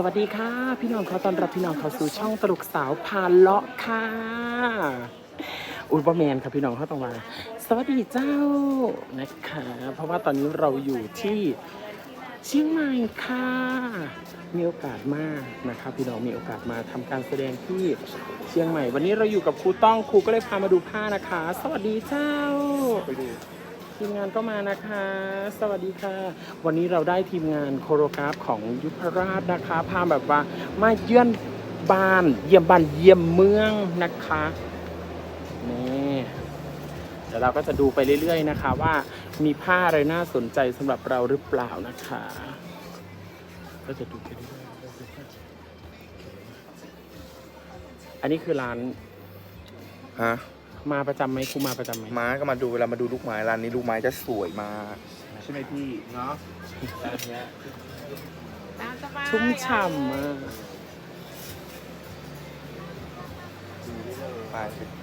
สวัสดีค่ะ พี่น้องขอต้อนรับพี่น้องเขาสู่ช่องตลกสาวพาเลาะค่ะ อุยบแมนครับพี่น้องเขาต้องมา สวัสดีเจ้านะคะ เพราะว่าตอนนี้เราอยู่ที่เชียงใหม่ค่ะ มีโอกาสมากนะครับพี่น้องมีโอกาสมาทำการแสดงที่เชียงใหม่ วันนี้เราอยู่กับครูต้องครูก็เลยพามาดูผ้านะคะ สวัสดีเจ้าไปดู ทีมงานก็มานะคะ สวัสดีค่ะ วันนี้เราได้ทีมงานโคโรกราฟของยุพราชนะคะ พาแบบว่ามาเยือนบ้าน เยี่ยมบ้านเยี่ยมเมืองนะคะนี่เดี๋ยวเราก็จะดูไปเรื่อยๆนะคะ ว่ามีผ้าอะไรน่าสนใจสำหรับเราหรือเปล่านะคะ ก็จะดูไปเรื่อยๆอันนี้คือร้านฮะ มาประจำไหมครูมาประจำไหมม้าก็มาดูเวลามาดูลูกไม้ร้านนี้ลูกไม้จะสวยมากใช่ไหมพี่เนาะร้านเนี้ยชุ่มฉ่ำมากไป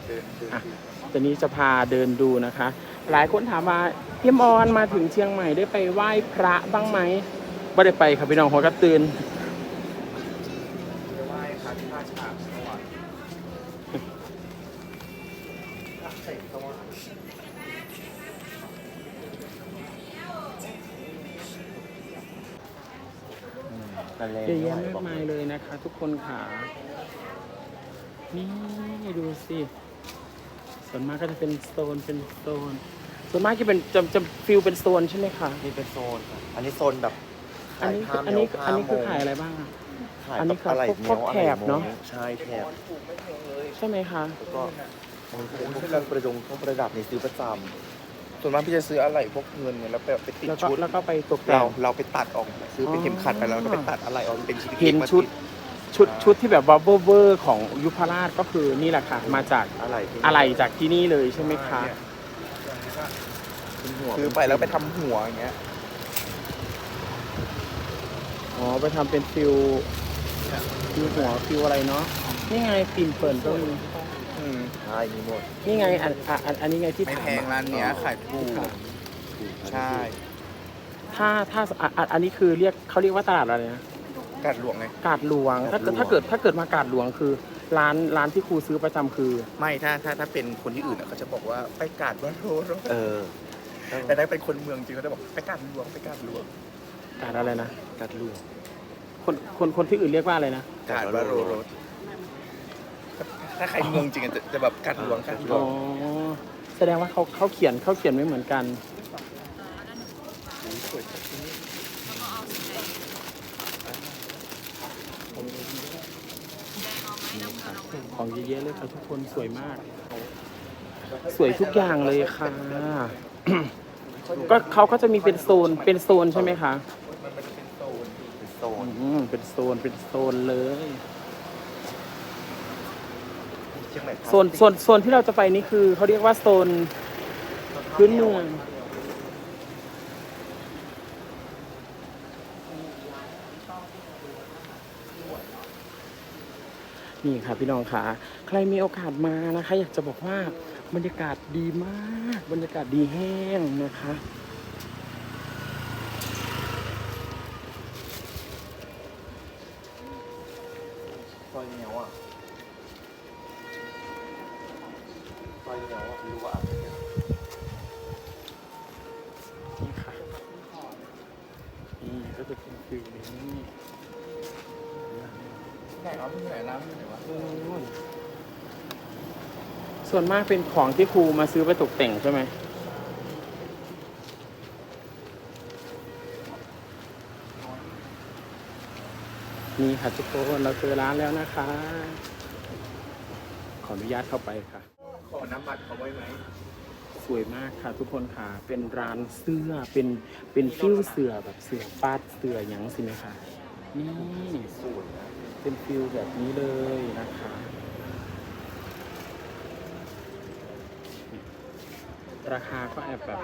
เดินเดินอะดูตอนนี้จะพาเดินดูนะคะ หลายคนถามว่าพี่มอนมาถึงเชียงใหม่ได้ไปไหว้พระบ้างไหมไม่ได้ไปครับพี่น้องหัวกระตื่น เยอะแยะมากมายเลยนะคะ ทุกคนค่ะ นี่ดูสิส่วนมากก็จะเป็นโซนเป็นโซน ส่วนมากจะเป็นจะจะฟิลเป็นโซนใช่ไหมคะนี่เป็นโซนครับอันนี้โซนแบบอันนี้ขายผ้าอันนี้แวผ้อันนี้คือโมงขายอะไรบ้างอะ ขายอันนี้แบบอะไรคือพวกเนี้ยแถบเนอะใช่แถบใช่ไหมคะ แล้วก็มันเป็นพวกเครื่องประดงเครื่องประดับในซื้อประจำ ส่วนมากพี่จะซื้ออะไรพวกเงินเนี่ยแล้วไปไปติดแล้วก็ชุดแล้วก็ไปตกแต่เราง เราไปตัดออกซื้อเป็นอ๋อเข็มขัดไปแล้วก็ไปตัดอะไรออกเป็นชิ้นเห็นๆมาชุด ติชุดชุดที่แบบว่าเวอร์เวอร์ของยุพราชก็คือนี่แหละค่ะ มาจากอะไรที่อะไรจากที่นี่เลยใช่ไหมคะเนี่ยเป็นหัวซื้อไปแล้วไปทำหัวอย่างเงี้ยอ๋อไปทำเป็นฟิลฟิลหัวฟิลอะไรเนาะนี่ไงปิ่มเปิ่นก็มี อืมใช่มีหมด นี่ไงอันอันอันอันนี้ไงที่ไม่ถามแพงร้านเนี้ยขายถูกใช่ถ้าถ้าอะอะอันนี้คือเรียกเขาเรียกว่าตลาดอะไรนะ กัดหลวงไง กาดหลวงถ้าเกิดกาดหลวง ถ้าเกิดถ้าเกิดมากาดหลวงคือ ร้านร้านที่ครูซื้อประจำคือ ไม่ถ้าถ้าถ้าเป็นคนที่อื่นอะเขาจะบอกว่าไปกาดวัดโรรถเออแต่ถ้าเป็นคนเมืองจริงเขาจะบอกไปกาดหลวงไปกาดหลวงกาดอะไรนะกาดหลวงคนคนคนที่อื่นเรียกว่าอะไรนะกาดวัดโรร ถถ้าใครเมืองจริงอะจะจะแบบกาดหลวงกาดหลวอ๋องแสดงว่าเขาเขาเขียนเขาเขียนไม่เหมือนกัน ของเยอะๆเลยค่ะทุกคนสวยมาก สวยทุกอย่างเลยค่ะ ก็เขาก็จะมีเป็นโซนเป็นโซนใช่ไหมคะ มันเป็นโซน เป็นโซน อืมเป็นโซนเป็นโซนเลยเชียงใหม่โซนโซนโซนที่เราจะไปนี่คือเขาเรียกว่าโซนพื้นเมืองนี่ค่ะพี่น้องค่ะ ใครมีโอกาสมานะคะ อยากจะบอกว่าบรรยากาศดีมาก บรรยากาศดีแห้งนะคะซอยเหนียวอะ ซอยเหนียวอะรู้ว่านี่ค่ะนี่ก็จะเป็นฟิวนี้ไหนเอาที่ไหนร้านที่ไหนวะนุ่นส่วนมากเป็นของที่ครูมาซื้อไปตกแต่งใช่ไหมนี่ค่ะทุกคนเราเจอร้านแล้วนะคะ ขออนุญาตเข้าไปค่ะ อน้ำบัตรเขาไว้ไหมสวยมากค่ะทุกคนค่ะ เป็นร้านเสื้อ เป็นเป็นฟิวเสือแบบเสือปาดเสือหยังสิไหมคะนี่สวยนะเป็นฟิลแบบนี้เลยนะคะราคาก็แอบแบบ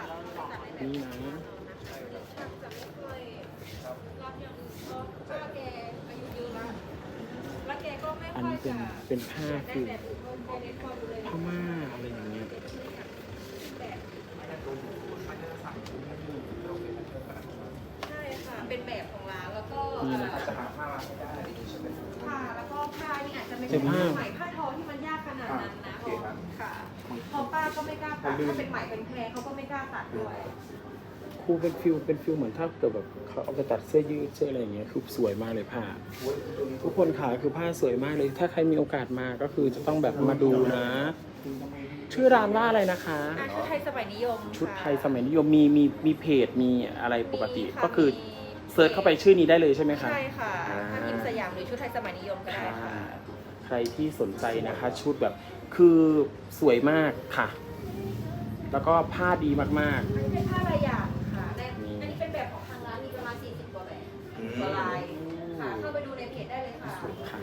นี้นะอันนี้เป็นเป็นผ้าฟิลพม่าอะไรอย่า เป็นแบบของร้านแล้วก็อาจจะหาผ้าไม่ได้ใช่ไผ้าแล้วก็ผ้านี่อาจจะไม่ใช่ผ้าไหมผ้าทอที่มันยากขนาดนั้นนะเคครับ ค่ะเพอป้าก็ไม่กล้าตัดถ้าเป็นใหม่เป็นแพรเขาก็ไม่กล้าตัดด้วยครูเป็นฟิลเป็นฟิลเหมือนถ้าเกิดแบบเขาเอาไปตัดเสื้อยืดเสื้ออะไรอย่างเงี้ยคือสวยมากเลยผ้าทุกคนขาคือผ้าสวยมากเลย ถ้าใครมีโอกาสมาก็คือจะต้องแบบมาดูนะชื่อร้านว่าอะไรนะคะชุดไทยสมัยนิยมชุดไทยสมัยนิยมมีมีมีเพจมีอะไรปกติ ก็คือ เซิร์ชเข้าไปชื่อนี้ได้เลยใช่ไหมคะ ใช่ค่ะอ่าถ้าพิมพ์สยามหรือชุดไทยสมัยนิยมก็ได้ค่ะ ใครที่สนใจนะคะชุดแบบคือสวยมากค่ะ แล้วก็ผ้าดีมาก อันนี้เป็นผ้าลายอย่างค่ะในนี่อันนี้เป็นแบบของทางร้านมีประมาณ 40 กว่าแบบอืม กว่าลายค่ะ เข้าไปดูในเพจได้เลยค่ะ ๆค่ะ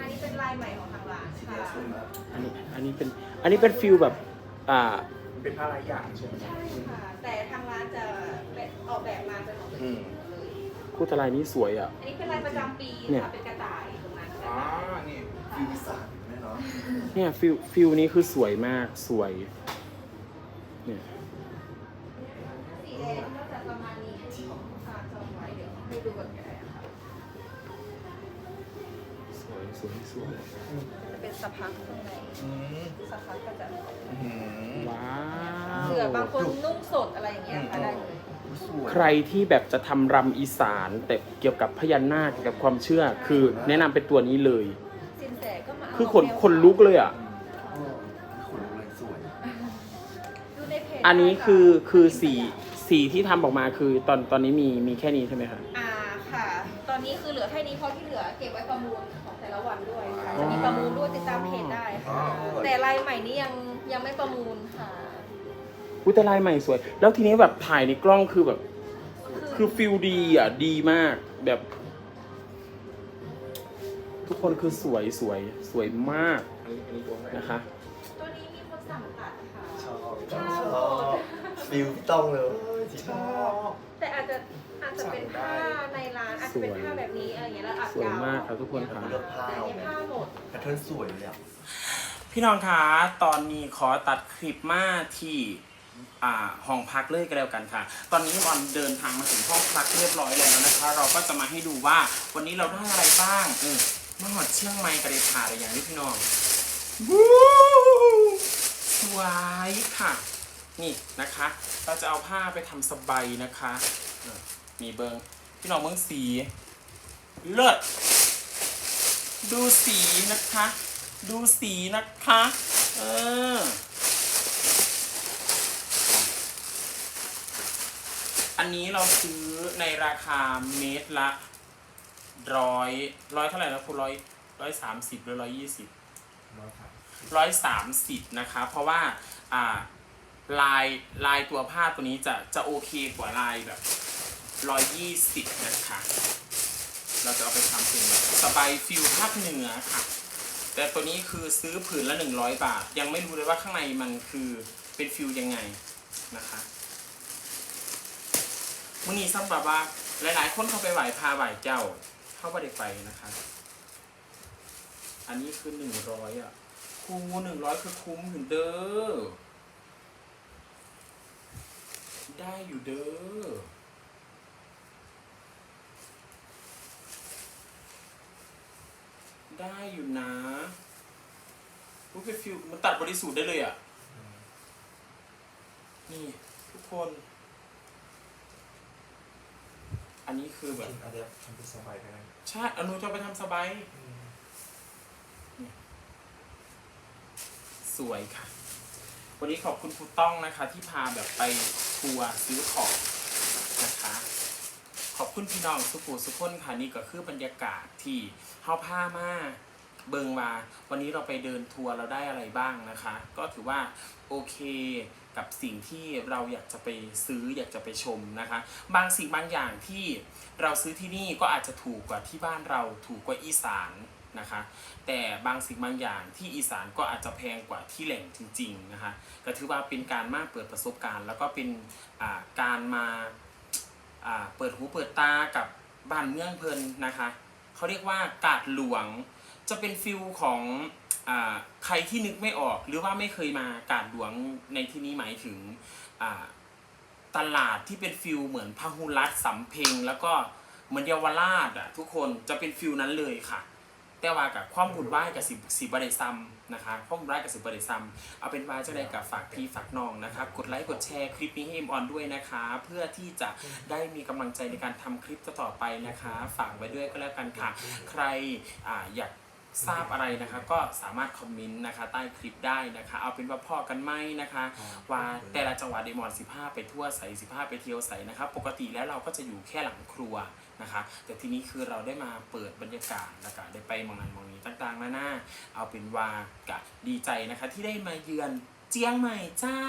อันนี้เป็นลายใหม่ของทางร้านค่ะ อันนี้อันนี้เป็นอันนี้เป็นฟิลแบบอ่าเป็นผ้าลายอย่างใช่ไหมใช่ค่ะ แต่ทางร้านจะเป็นออกแบบมาเป็นของตัวเองหมด เลยคู่ตะลายนี้สวยอะ อันนี้เป็นลายประจำปีเนี่ย ค่ะเป็นกระต่ายตรงนั้นอ๋อนี่ฟิวอีสานแน่นอนเนี่ยฟิลฟิลนี้คือสวยมากสวย เนี่ยสีแดงก็จะประมาณนี้ค่ะจองไว้เดี๋ยวให้ดูก่อนก็ได้ค่ะสวยสวยสวยจะเป็นสะพักข้างในอืมสะพักก็จะอื้อหือ ว้าว เผื่อบางคนนุ่งสดอะไรอย่างเงี้ยค่ะได้เลย ใครที่แบบจะทำรำอีสานแต่เกี่ยวกับพญานาคเกี่ยวกับความเชื่อ คือแนะนำเป็นตัวนี้เลย สินแสก็มาคือขนคนลุกเลยอะ ขนลุกเลยสวย ดูในเพจอันนี้ได้ะคือคือสีสยามสีที่ทำออกมาคือตอนตอนนี้มีมีแค่นี้ใช่ไหมคะอ่าค่ะ ตอนนี้คือเหลือแค่นี้เพราะที่เหลือเก็บไว้ประมูลของแต่ละวันด้วยค่ะจะมีประมูลด้วยติดตามเพจได้ค่ะ แต่ลายใหม่นี้ยังยังไม่ประมูลค่ะ อุ้ยแต่ลายใหม่สวย แล้วทีนี้แบบถ่ายในกล้องคือแบบ คือฟิลดีอะ ดีมากแบบ ทุกคนคือสวยสวยสวยมากอันนี้อันนี้ตัวไหนนะคะ ตัวนี้มีคนสั่งตัดค่ะ ชอบชอบชอบฟิวต้องเลยชอบ แต่อาจจะอาจจะเป็นผ้าในร้านอาจจะเป็นผ้าแบบนี้อะไรอย่างเงี้ยแล้วอัดสวยยาวมากครับทุกคนค่ะเลือกผ้าแต่อันนี้ผ้าหมด แพทเทิร์นสวยเลยอะ พี่น้องคะตอนนี้ขอตัดคลิปมาที่อ่า ห้องพักเลยก็แล้วกันค่ะ ตอนนี้บอลเดินทางมาถึงห้องพักเรียบร้อยแล้วนะคะ เราก็จะมาให้ดูว่าวันนี้เราได้อะไรบ้างเออมาหอดเชียงใหม่กระเดพาอะไรอย่างนี้พี่น้องวู้สวยค่ะ นี่นะคะ เราจะเอาผ้าไปทำสบายนะคะเออนี่เบิงพี่น้องเบิงสีเลิศดูสีนะคะ ดูสีนะคะ เออ อันนี้เราซื้อในราคาเมตรละร้อยร้อยเท่าไหร่นะคุณร้อยร้อยสามสิบหรือร้อยยี่สิบร้อยสามสิบนะคะ เพราะว่าอ่าลายลายตัวผ้าตัวนี้จะจะโอเคกว่าลายแบบร้อยยี่สิบนะคะ เราจะเอาไปทำเป็นแบบสบายฟิลภาคเหนือค่ะ แต่ตัวนี้คือซื้อผืนละ100บาท ยังไม่รู้เลยว่าข้างในมันคือเป็นฟิลยังไงนะคะ มื่อนี้ซ้ำแบบว่าหลาย ๆ คนเข้าไปไหว้พาไหว้เจ้า เข้าไปได้ไปนะคะ อันนี้คือ100อะคู100คือคุ้มถึงเด้อ ได้อยู่เด้อได้อยู่นะรู้เป็นฟิลมันตัดบริสุทธิ์ได้เลยอะ นี่ ทุกคน อันนี้คือแบบอาจจะทำเป็นสบายก็ได้ใช่อนุจะเอาไปทำสบายสวยค่ะ วันนี้ขอบคุณครูต้องนะคะ ที่พาแบบไปทัวร์ซื้อของนะคะ ขอบคุณพี่น้องสุขุสุขคนค่ะนี่ก็คือบรรยากาศที่เฮาผ้ามาเบิงมาวันนี้เราไปเดินทัวร์เราได้อะไรบ้างนะคะ ก็ถือว่าโอเค กับสิ่งที่เราอยากจะไปซื้ออยากจะไปชมนะคะ บางสิ่งบางอย่างที่เราซื้อที่นี่ก็อาจจะถูกกว่าที่บ้านเราถูกกว่าอีสานนะคะ แต่บางสิ่งบางอย่างที่อีสานก็อาจจะแพงกว่าที่แหล่งจริง ๆนะคะ ก็ถือว่าเป็นการมาเปิดประสบการณ์ แล้วก็เป็นการมาเปิดหูเปิดตากับบ้านเมืองเพลินนะคะเขาเรียกว่ากาดหลวงจะเป็นฟิลของ ใครที่นึกไม่ออกหรือว่าไม่เคยมากาดหลวงในที่นี้หมายถึงตลาดที่เป็นฟิลเหมือนพหุรัตสำเพ็งแล้วก็เหมือนเยาวราชอะทุกคนจะเป็นฟิลนั้นเลยค่ะ แต่ว่ากับความบุญไหว้กับสิบสิบได้ซ้ำนะคะความบุญไหว้กับสิบได้ซ้ำเอาเป็นว่าเจ้าใดกับฝากพี่ฝากน้องนะคะกดไลค์กดแชร์คลิปนี้ให้เอ็มออนด้วยนะคะ เพื่อที่จะได้มีกำลังใจในการทำคลิปต่อไปนะคะ ฝากไว้ด้วยก็แล้วกันค่ะ ใครออยาก ทราบอะไรนะคะก็สามารถคอมเมนต์นะคะใต้คลิปได้นะคะ เอาเป็นว่าพ่อกันไหมนะคะ ว่าแต่ละจังหวัดเดมอน15 ไปทั่วใส่15 ไปเที่ยวใส่นะคะปกติแล้วเราก็จะอยู่แค่หลังครัวนะคะ แต่ทีนี้คือเราได้มาเปิดบรรยากาศนะคะได้ไปมองนั้นมองนี้ต่างๆนานาเอาเป็นว่ากะดีใจนะคะที่ได้มาเยือนเจียงใหม่เจ้า